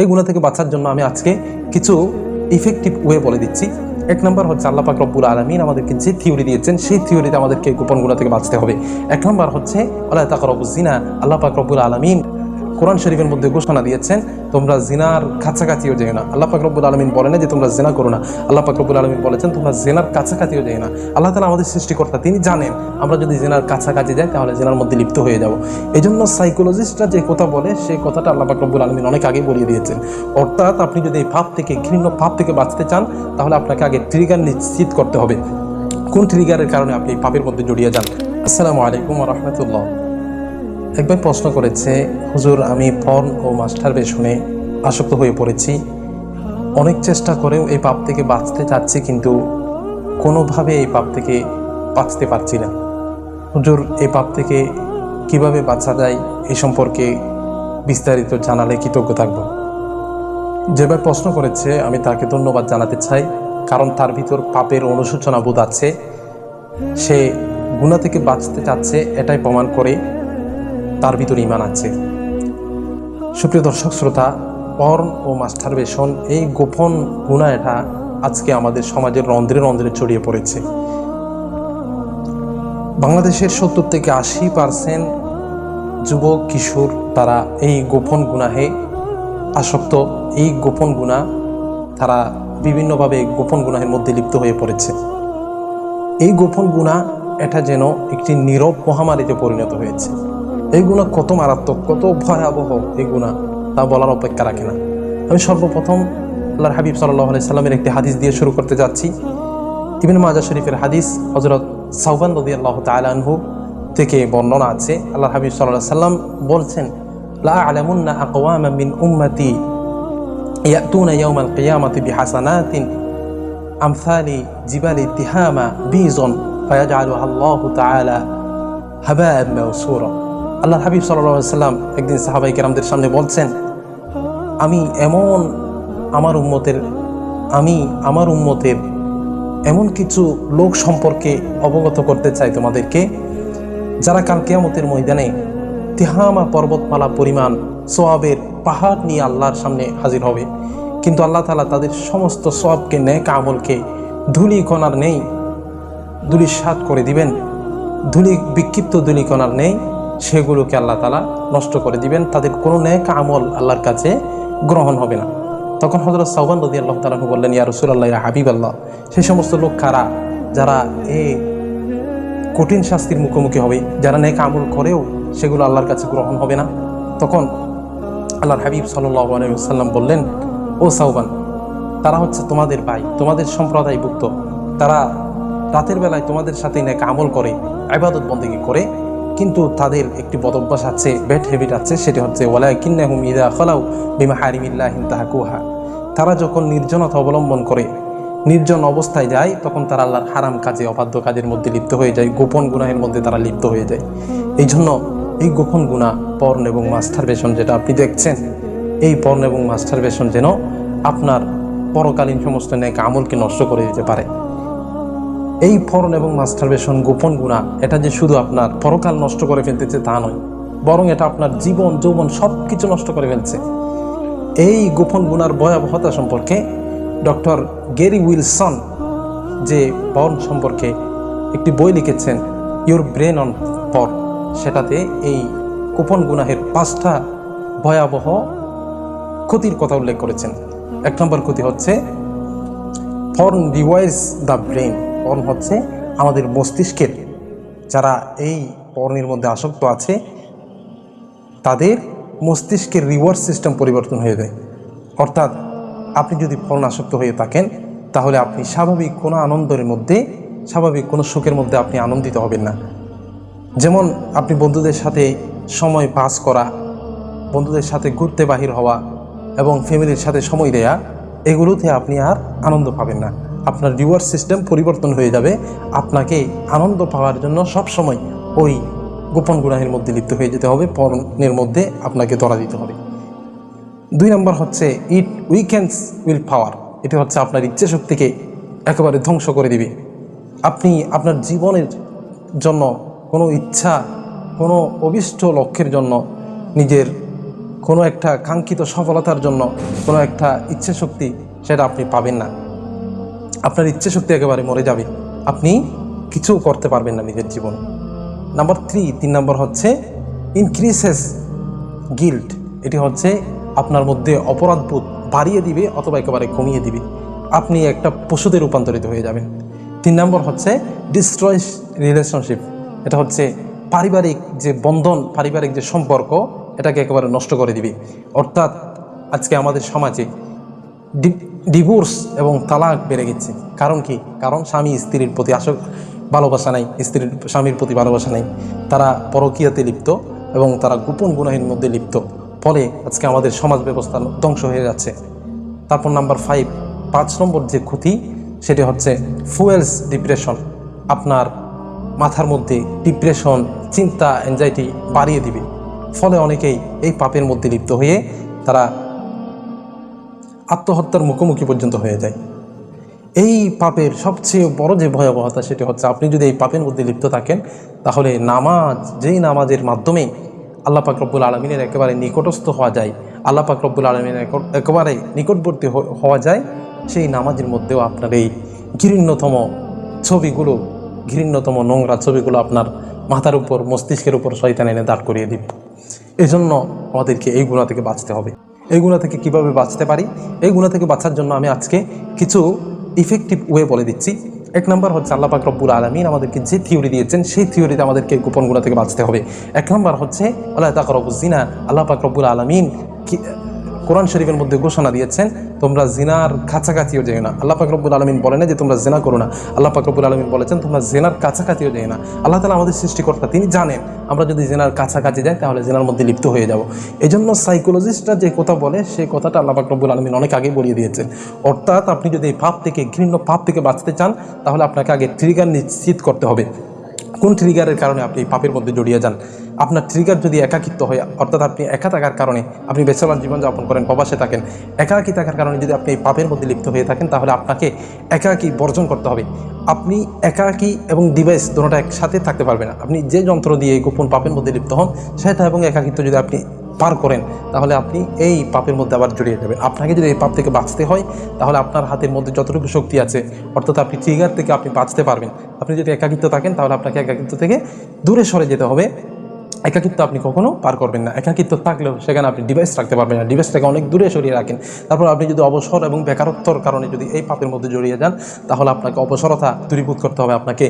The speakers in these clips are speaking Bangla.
এই গুণা থেকে বাঁচার জন্য আমি আজকে কিছু ইফেক্টিভ ওয়ে বলে দিচ্ছি। এক নম্বর হচ্ছে আল্লাহ পাক রব্বুল আলমিন আমাদেরকে যে থিওরি দিয়েছেন, সেই থিওরিতে আমাদেরকে গোপন গুণা থেকে বাঁচতে হবে। এক নম্বর হচ্ছে আল্লাহ তাকরবুজিনা আল্লাহ পাক রব্বুল আলমিন কোরআন শরীফের মধ্যে ঘোষণা দিয়েছেন, তোমরা জিনার কাছাকাছিও যেও না। আল্লাহ পাক রব্বুল আলমিন বলে না যে তোমরা জেনা করো না। আল্লাহ পাক রব্বুল আলমিন বলেছেন, তোমরা জেনার কাছাকাছিও যেও না। আল্লাহ তালা আমাদের সৃষ্টিকর্তা, তিনি জানেন, আমরা যদি জেনার কাছাকাছি যাই, তাহলে জেনার মধ্যে লিপ্ত হয়ে যাব। এই জন্য সাইকোলজিস্টরা যে কথা বলে, সেই কথাটা আল্লাহ পাক রব্বুল আলমিন অনেক আগে বলিয়ে দিয়েছেন। অর্থাৎ আপনি যদি এই পাপ থেকে, ঘৃণ্য পাপ থেকে বাঁচতে চান, তাহলে আপনাকে আগে ট্রিগার নিশ্চিত করতে হবে। কোন ট্রিগারের কারণে আপনি পাপের মধ্যে জড়িয়ে যান? আসসালামু আলাইকুম রহমতুল্লাহ। একবার প্রশ্ন করেছে, হুজুর, আমি পর্ন ও মাস্টার বেশনে আসক্ত হয়ে পড়েছি। অনেক চেষ্টা করেও এই পাপ থেকে বাঁচতে চাচ্ছি, কিন্তু কোনোভাবে এই পাপ থেকে বাঁচতে পারছি না। হুজুর, এই পাপ থেকে কীভাবে বাঁচা যায় এই সম্পর্কে বিস্তারিত জানালে কৃতজ্ঞ থাকব। যেবার প্রশ্ন করেছে, আমি তাকে ধন্যবাদ জানাতে চাই, কারণ তার ভিতর পাপের অনুশোচনা বোধ আছে। সে গুণা থেকে বাঁচতে চাচ্ছে, এটাই প্রমাণ করে তার ভিতরে ইমান আছে। সুপ্রিয় দর্শক, শ্রোতা, পর্ন ও মাস্টারবেশন, এই গোপন গুণা এটা আজকে আমাদের সমাজের রন্ধ্রে রন্ধ্রে ছড়িয়ে পড়েছে। বাংলাদেশের সত্তর থেকে আশি পার্সেন্ট যুবক, কিশোর তারা এই গোপন গুণাহে আসক্ত। এই গোপন গুণা তারা বিভিন্নভাবে গোপন গুণাহের মধ্যে লিপ্ত হয়ে পড়েছে। এই গোপন গুণা এটা যেন একটি নীরব মহামারীতে পরিণত হয়েছে। এই গুণা কত মারাত্মক, কত ভয়াবহ এই গুণা তা বলার অপেক্ষা রাখে না। আমি সর্বপ্রথম আল্লাহর হাবিব সাল্লাহ সাল্লামের একটি হাদিস দিয়ে শুরু করতে যাচ্ছি। ইবিন মাজা শরীফের হাদিস হজরত সাউবান রদি আল্লাহ তালানহু থেকে বর্ণনা আছে। আল্লাহ হাবিব সাল্লাহ সাল্লাম বলছেন, লা বিজন আল্লাহ হাবিব সাল্লাম একদিন সাহাবাই কেরামদের সামনে বলছেন, আমি এমন আমার উম্মতের, আমি আমার উম্মতের এমন কিছু লোক সম্পর্কে অবগত করতে চাই তোমাদেরকে, যারা কাল কেয়ামতের ময়দানে তিহামা পর্বতমালা পরিমাণ সোয়াবের পাহাড় নিয়ে আল্লাহর সামনে হাজির হবে। কিন্তু আল্লাহ তালা তাদের সমস্ত সোয়াবকে, নেক আমলকে ধুলি কণার নেই ধুলি সাত করে দিবেন। ধুলি, বিক্ষিপ্ত ধুলি কণার নেই। সেগুলোকে আল্লাহ তালা নষ্ট করে দিবেন, তাদের কোনো ন্যাক আমল আল্লাহর কাছে গ্রহণ হবে না। তখন হজরত সাউবান রদি আল্লাহ তালাহু বললেন, ইয়া রসুল্লাহ ইয়া হাবিব আল্লাহ সেই সমস্ত লোক কারা? যারা এই কঠিন শাস্তির মুখোমুখি হবে, যারা ন্যাক আমল করেও সেগুলো আল্লাহর কাছে গ্রহণ হবে না। তখন আল্লাহর হাবিব সাল্লাহ সাল্লাম বললেন, ও সাউবান তারা হচ্ছে তোমাদের ভাই, তোমাদের সম্প্রদায়ভুক্ত। তারা রাতের বেলায় তোমাদের সাথে ন্যাক আমল করে আবাদত বন্দী করে কিন্তু তাদের একটি বদভ্যাস আছে ব্যাড হ্যাবিট আছে, সেটি হচ্ছে ওলা কিন্নাহুম ইদা খলাউ বিমা হারিমিল্লাহিন তাহাকুহা। তারা যখন নির্জনতা অবলম্বন করে, নির্জন অবস্থায় যায়, তখন তারা আল্লাহর হারাম কাজে, অবাধ্য কাজের মধ্যে লিপ্ত হয়ে যায়, গোপন গুনাহের মধ্যে তারা লিপ্ত হয়ে যায়। এই জন্য এই গোপন গুণা পর্ন এবং মাস্টার বেশন যেটা আপনি দেখছেন, এই পর্ন এবং মাস্টার বেশন যেন আপনার পরকালীন সমস্ত ন্যাক আমলকে নষ্ট করে দিতে পারে। এই ফরন এবং মাস্টারবেশন গোপন গুণা, এটা যে শুধু আপনার পরকাল নষ্ট করে ফেলতেছে তা নয়, বরং এটা আপনার জীবন, যৌবন সব কিছু নষ্ট করে ফেলছে। এই গোপন গুণার ভয়াবহতা সম্পর্কে ডক্টর গেরি উইলসন যে পর্ন সম্পর্কে একটি বই লিখেছেন ইউর ব্রেন অন পর সেটাতে এই গোপন গুনাহের পাঁচটা ভয়াবহ ক্ষতির কথা উল্লেখ করেছেন। এক নম্বর ক্ষতি হচ্ছে, porn device the brain porn হচ্ছে আমাদের মস্তিষ্কের। যারা এই পর্নের মধ্যে আসক্ত আছে, তাদের মস্তিষ্কের রিওয়ার্ড সিস্টেম পরিবর্তন হয়ে যায়। অর্থাৎ আপনি যদি পর্ন আসক্ত হয়ে থাকেন, তাহলে আপনি স্বাভাবিক কোনো আনন্দের মধ্যে, স্বাভাবিক কোনো সুখের মধ্যে আপনি আনন্দিত হবেন না। যেমন আপনি বন্ধুদের সাথে সময় পাস করা, বন্ধুদের সাথে ঘুরতে বাহির হওয়া এবং ফ্যামিলির সাথে সময় দেয়া, এগুলোতে আপনি আর আনন্দ পাবেন না। আপনার রিওয়ার্ড সিস্টেম পরিবর্তন হয়ে যাবে। আপনাকে আনন্দ পাওয়ার জন্য সব সময় ওই গোপন গুণাহের মধ্যে লিপ্ত হয়ে যেতে হবে পর্ণের মধ্যে আপনাকে ধরা দিতে হবে। দুই নম্বর হচ্ছে ইট উইকেন্ডস উইল পাওয়ার এটা হচ্ছে আপনার ইচ্ছে শক্তিকে একেবারে ধ্বংস করে দিবে। আপনি আপনার জীবনের জন্য কোনো ইচ্ছা, কোনো অভিষ্ট লক্ষ্যের জন্য, নিজের কোনো একটা কাঙ্ক্ষিত সফলতার জন্য কোনো একটা ইচ্ছে শক্তি সেটা আপনি পাবেন না। আপনার ইচ্ছে শক্তি একেবারে মরে যাবে। আপনি কিছু করতে পারবেন না নিজের জীবন। নাম্বার থ্রি তিন নম্বর হচ্ছে ইনক্রিসেস গিল্ট এটি হচ্ছে আপনার মধ্যে অপরাধবোধ বাড়িয়ে দিবে অথবা একেবারে কমিয়ে দিবে। আপনি একটা পশুতে রূপান্তরিত হয়ে যাবেন। তিন নম্বর হচ্ছে ডিস্ট্রয়েস রিলেশনশিপ এটা হচ্ছে পারিবারিক যে বন্ধন, পারিবারিক যে সম্পর্ক, এটাকে একেবারে নষ্ট করে দিবে। অর্থাৎ আজকে আমাদের সমাজে ডিভোর্স এবং তালাক বেড়ে গেছে। কারণ কি? কারণ স্বামী স্ত্রীর প্রতি আসক ভালোবাসা নাই, স্ত্রীর, স্বামীর প্রতি ভালোবাসা নাই। তারা পরকীয়াতে লিপ্ত এবং তারা গোপন গুনাহের মধ্যে লিপ্ত। ফলে আজকে আমাদের সমাজ ব্যবস্থা ধ্বংস হয়ে যাচ্ছে। তারপর নাম্বার ফাইভ পাঁচ নম্বর যে ক্ষতি, সেটি হচ্ছে ফুয়েলস ডিপ্রেশন আপনার মাথার মধ্যে ডিপ্রেশন চিন্তা অ্যাংজাইটি বাড়িয়ে দিবে। ফলে অনেকেই এই পাপের মধ্যে লিপ্ত হয়ে তারা আত্মহত্যার মুখোমুখি পর্যন্ত হয়ে যায়। এই পাপের সবচেয়ে বড় যে ভয়াবহতা সেটি হচ্ছে আপনি যদি এই পাপের মধ্যে লিপ্ত থাকেন, তাহলে নামাজ, যেই নামাজের মাধ্যমে আল্লাহ পাক রব্বুল আলমিনের একেবারে নিকটস্থ হওয়া যায়, আল্লাহ পাক রব্বুল আলমিনের একে- একেবারে নিকটবর্তী হওয়া যায়, সেই নামাজের মধ্যেও আপনার এই ঘৃণ্যতম ছবিগুলো, ঘৃণ্যতম নোংরা ছবিগুলো আপনার মাথার উপর, মস্তিষ্কের উপর শয়তান এনে দাঁড় করিয়ে দিব। এজন্য আমাদেরকে এই গুণা থেকে বাঁচতে হবে। এই গুণা থেকে কীভাবে বাঁচতে পারি? এই গুণা থেকে বাঁচার জন্য আমি আজকে কিছু ইফেক্টিভ ওয়ে বলে দিচ্ছি। এক নম্বর হচ্ছে আল্লাহ পাক রব্বুল আলমিন আমাদেরকে যে থিওরি দিয়েছেন, সেই থিওরিতে আমাদেরকে গোপনগুলো থেকে বাঁচতে হবে। এক নম্বর হচ্ছে আল্লাহ তাকরবুজিনা আল্লাহ পাক রব্বুল আলমিন কোরআন শরীফের মধ্যে ঘোষণা দিয়েছেন, তোমরা জিনার কাছাকাছিও যেও না। আল্লাহ পাক রব্বুল আলমিন বলে না যে তোমরা জেনা করো না। আল্লাহ পাক রব্বুল আলমিন বলেছেন, তোমরা জেনার কাছাকাছিও যেও না। আল্লাহ তালা আমাদের সৃষ্টিকর্তা, তিনি জানেন, আমরা যদি জেনার কাছাকাছি যাই, তাহলে জেনার মধ্যে লিপ্ত হয়ে যাব। এই জন্য সাইকোলজিস্টরা যে কথা বলে, সেই কথাটা আল্লাহ পাক রব্বুল আলমিন অনেক আগেই বলিয়ে দিয়েছেন। অর্থাৎ আপনি যদি এই পাপ থেকে, ঘৃণ্য পাপ থেকে বাঁচতে চান, তাহলে আপনাকে আগে ট্রিগার নিশ্চিত করতে হবে। কোন ট্রিগারের কারণে আপনি এই পাপের মধ্যে জড়িয়ে যান? আপনার ট্রিগার যদি একাকিত্ব হয়, অর্থাৎ আপনি একা থাকার কারণে আপনি বেচলার জীবনযাপন করেন প্রবাসে থাকেন, একাকী থাকার কারণে যদি আপনি এই পাপের মধ্যে লিপ্ত হয়ে থাকেন, তাহলে আপনাকে একাকী বর্জন করতে হবে। আপনি একাকী এবং ডিভাইস দুটোটা একসাথে থাকতে পারবেন না। আপনি যে যন্ত্র দিয়ে গোপন পাপের মধ্যে লিপ্ত হন, সেটা এবং একাকিত্ব যদি আপনি পার করেন, তাহলে আপনি এই পাপের মধ্যে আবার জড়িয়ে যাবেন। আপনাকে যদি এই পাপ থেকে বাঁচতে হয়, তাহলে আপনার হাতের মধ্যে যতটুকু শক্তি আছে, অর্থাৎ আপনি ট্রিগার থেকে আপনি বাঁচতে পারবেন। আপনি যদি একাকিত্ব থাকেন, তাহলে আপনাকে একাকিত্ব থেকে দূরে সরে যেতে হবে। একাকিত্ব আপনি কখনো পার করবেন না। একাকিত্ব থাকলেও সেখানে আপনি ডিভাইস রাখতে পারবেন না। ডিভাইসটাকে অনেক দূরে সরিয়ে রাখেন। তারপর আপনি যদি অবসর এবং বেকারত্বর কারণে যদি এই পাপের মধ্যে জড়িয়ে যান, তাহলে আপনাকে অবসরতা দূরীভূত করতে হবে। আপনাকে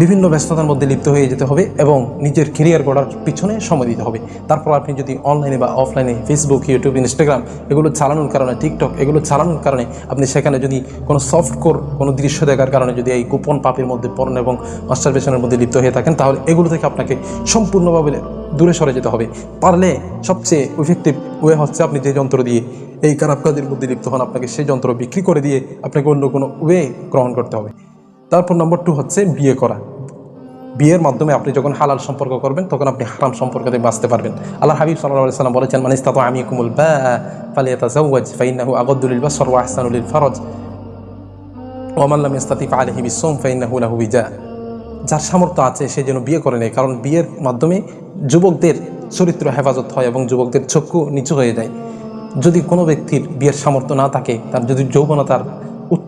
বিভিন্ন ব্যস্ততার মধ্যে লিপ্ত হয়ে যেতে হবে এবং নিজের কেরিয়ার গড়ার পিছনে সময় দিতে হবে। তারপর আপনি যদি অনলাইনে বা অফলাইনে ফেসবুক ইউটিউব ইনস্টাগ্রাম এগুলো চালানোর কারণে টিকটক এগুলো চালানোর কারণে আপনি সেখানে যদি কোনো সফট কোর কোনো দৃশ্য দেখার কারণে যদি এই গোপন পাপের মধ্যে পড়েন এবং মাস্টারবেশনের মধ্যে লিপ্ত হয়ে থাকেন, তাহলে এগুলো থেকে আপনাকে সম্পূর্ণভাবে দূরে সরে যেতে হবে। পারলে সবচেয়ে ইফেক্টিভ ওয়ে হচ্ছে আপনি যে যন্ত্র দিয়ে এই খারাপ কাজের মধ্যে লিপ্ত হন, আপনাকে সেই যন্ত্র বিক্রি করে দিয়ে আপনাকে অন্য কোনো ওয়ে গ্রহণ করতে হবে। তারপর নম্বর টু হচ্ছে বিয়ে করা। বিয়ের মাধ্যমে আপনি যখন হালাল সম্পর্ক করবেন, তখন আপনি হারাম সম্পর্ক থেকে বাঁচতে পারবেন। আল্লাহ হাবিব সাল্লাহ সাল্লাম বলেছেন মানে ইস্তাত আমি কুমুল বা ফালিয়াতা জাওয়াজ ফাইনাহু আগদ্দুলিল বাসর ওয়া আহসানুলিল ফরজ। ওয়ামাল্লাম ইস্তাতি আলহি বিসোম ফাইনাহু লাহু বিজা যার সামর্থ্য আছে, সে যেন বিয়ে করে নেয়, কারণ বিয়ের মাধ্যমে যুবকদের চরিত্র হেফাজত হয় এবং যুবকদের চক্ষু নিচু হয়ে যায়। যদি কোনো ব্যক্তির বিয়ের সামর্থ্য না থাকে, তার যদি যৌবনতার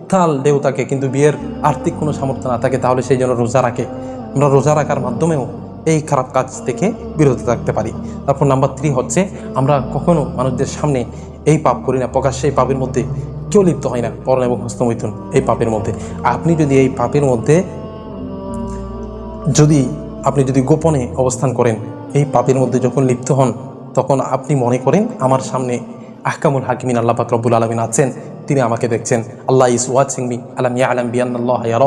উত্থাল ঢেউ থাকে কিন্তু বিয়ের আর্থিক কোনো সামর্থ্য না থাকে, তাহলে সেই জন্য রোজা রাখে। আমরা রোজা রাখার মাধ্যমেও এই খারাপ কাজ থেকে বিরত থাকতে পারি। তারপর নাম্বার থ্রি হচ্ছে, আমরা কখনো মানুষদের সামনে এই পাপ করি না, প্রকাশ্যে এই পাপের মধ্যে কেউ লিপ্ত হয় না পরণ এবং হস্তমৈথুন এই পাপের মধ্যে। আপনি যদি এই পাপের মধ্যে যদি, আপনি যদি গোপনে অবস্থান করেন, এই পাপের মধ্যে যখন লিপ্ত হন, তখন আপনি মনে করেন, আমার সামনে আহকামুল হাকিমিন আল্লাহ পাক রব্বুল আলমিন আছেন তিনি আমাকে দেখছেন, আল্লাহ ইস ওয়াচিং মি, আলাম ইয়া আলাম বিয়ান আল্লাহ ইয়ার।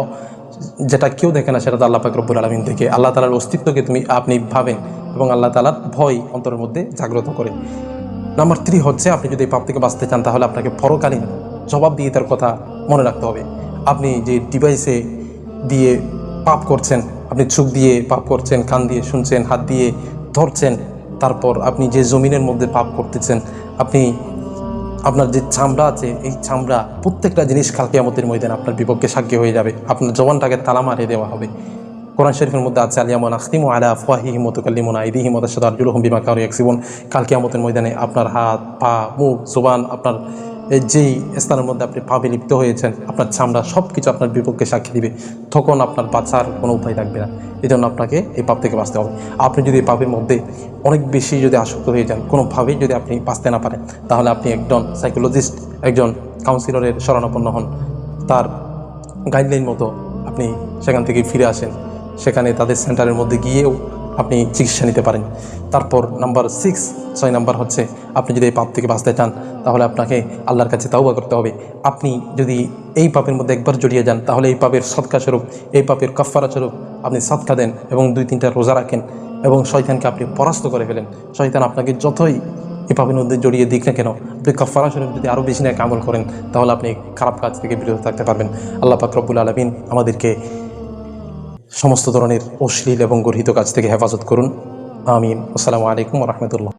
যেটা কেউ দেখে না, সেটা তো আল্লাহ পাক রব্বুল আলমিন দেখে। আল্লাহ তালার অস্তিত্বকে তুমি, আপনি ভাবেন এবং আল্লাহ তালার ভয় অন্তরের মধ্যে জাগ্রত করেন। নাম্বার থ্রি হচ্ছে, আপনি যদি পাপ থেকে বাঁচতে চান, তাহলে আপনাকে পরকালীন জবাব দিয়ে তার কথা মনে রাখতে হবে। আপনি যে ডিভাইসে দিয়ে পাপ করছেন, আপনি চোখ দিয়ে পাপ করছেন, কান দিয়ে শুনছেন, হাত দিয়ে ধরছেন, তারপর আপনি যে জমিনের মধ্যে পাপ করতেছেন, আপনি আপনার যে চামড়া আছে, এই চামড়া প্রত্যেকটা জিনিস খাল কেয়ামতের ময়দান আপনার বিপক্ষে সাক্ষী হয়ে যাবে। আপনার জবানটাকে তালা মারিয়ে দেওয়া হবে। কোরআন শরীফের মধ্যে আছে আলিয়ামন আখতিম আলা আফওয়াহিহিম হিমত তুকাল্লিমুনা আইদিহিম তাশহাদু জুলহম বিমা এক জীবন কালকে আমতের ময়দানে আপনার হাত, পা, মুখ, জোবান, আপনার যেই স্থানের মধ্যে আপনি পাপে লিপ্ত হয়েছেন, আপনার চামড়া সব কিছু আপনার বিপক্ষে সাক্ষী দিবে, তখন আপনার বাঁচার কোনো উপায় থাকবে না। এই জন্য আপনাকে এই পাপ থেকে বাঁচতে হবে। আপনি যদি পাপের মধ্যে অনেক বেশি যদি আসক্ত হয়ে যান, কোনোভাবেই যদি আপনি বাঁচতে না পারেন, তাহলে আপনি একজন সাইকোলজিস্ট একজন কাউন্সিলরের শরণাপন্ন হন। তার গাইডলাইন মতো আপনি সেখান থেকে ফিরে আসেন। সেখানে তাদের সেন্টারের মধ্যে গিয়েও আপনি চিকিৎসা নিতে পারেন। তারপর নাম্বার সিক্স ছয় নাম্বার হচ্ছে, আপনি যদি এই পাপ থেকে বাঁচতে চান, তাহলে আপনাকে আল্লাহর কাছে তাওবা করতে হবে। আপনি যদি এই পাপের মধ্যে একবার জড়িয়ে যান, তাহলে এই পাপের সৎকা স্বরূপ, এই পাপের কফারা স্বরূপ আপনি সৎকা দেন এবং দুই তিনটা রোজা রাখেন এবং শয়তানকে আপনি পরাস্ত করে ফেলেন। শয়তান আপনাকে যতই এই পাপের মধ্যে জড়িয়ে দিক না কেন, আপনি কফারা স্বরূপ যদি আরও বেশি না আমল করেন, তাহলে আপনি খারাপ কাজ থেকে বিরত থাকতে পারবেন। আল্লাহ পাক রব্বুল আলমিন আমাদেরকে সমস্ত ধরনের অশ্লীল এবং গর্হিত কাজ থেকে হেফাজত করুন। আমিন। আসসালামু আলাইকুম রহমতুল্লাহ।